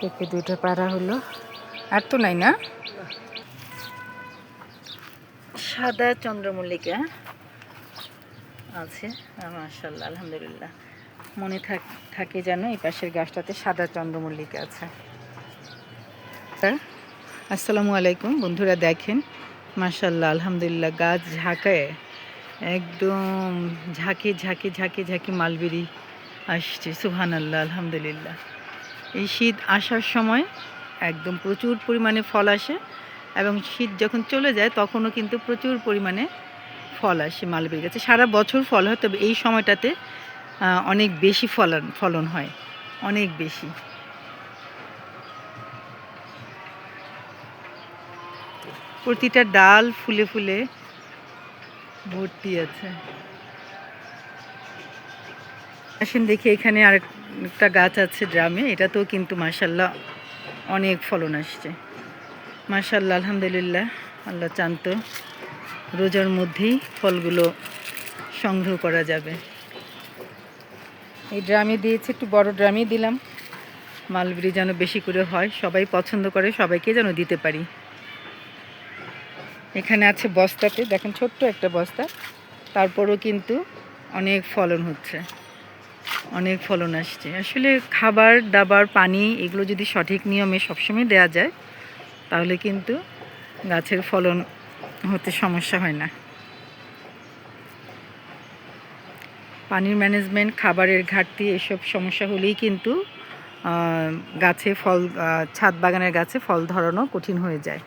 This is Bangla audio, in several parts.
পেঁপে দুটো পাড়া হলো। আর তো নাই না? সাদা চন্দ্রমল্লিকা আছে মাশাল্লাহ আলহামদুলিল্লাহ। মনে থাক থাকে যেন এই পাশের গাছটাতে সাদা চন্দ্রমল্লিকা আছে। আসসালামু আলাইকুম। বন্ধুরা দেখেন মাশাল্লাহ আলহামদুলিল্লাহ গাছ ঝাঁকায় একদম ঝাঁকে ঝাঁকে ঝাঁকে ঝাঁকে মালবেরি আসছে। সুহান আল্লাহ আলহামদুলিল্লাহ। এই শীত আসার সময় একদম প্রচুর পরিমাণে ফল আসে এবং শীত যখন চলে যায় তখনও কিন্তু প্রচুর পরিমাণে ফল আসে মালবেরি গাছে। সারা বছর ফল হয়, তবে এই সময়টাতে অনেক বেশি ফলন ফলন হয়। অনেক বেশি। প্রতিটা ডাল ফুলে ফুলে ভর্তি আছে। আসেন দেখি, এখানে আরেকটা গাছ আছে ড্রামে, এটাতেও কিন্তু মাসাল্লাহ অনেক ফলন আসছে। মাসাল্লাহ আলহামদুলিল্লাহ, আল্লাহ চান্ত। রোজার মধ্যেই ফলগুলো সংগ্রহ করা যাবে। এই ড্রামে দিয়েছে, একটু বড় ড্রামে দিলাম। মালবেরি যেন বেশি করে হয়, সবাই পছন্দ করে, সবাইকে যেন দিতে পারি। এখানে আছে বস্তাতে, দেখেন ছোট্ট একটা বস্তা, তারপরও কিন্তু অনেক ফলন হচ্ছে। অনেক ফলন আসছে। আসলে খাবার, দাবার, পানি এগুলো যদি সঠিক নিয়মে সবসময় দেওয়া যায়, তাহলে কিন্তু গাছের ফলন হতে সমস্যা হয় না। পানির ম্যানেজমেন্ট, খাবারের ঘাটতি এসব সমস্যা হলেই কিন্তু গাছে ফল ছাদ বাগানের গাছে ফল ধরানো কঠিন হয়ে যায়।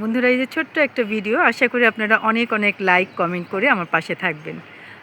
বন্ধুরা, এই যে ছোট্ট একটা ভিডিও, আশা করি আপনারা অনেক অনেক লাইক কমেন্ট করে আমার পাশে থাকবেন।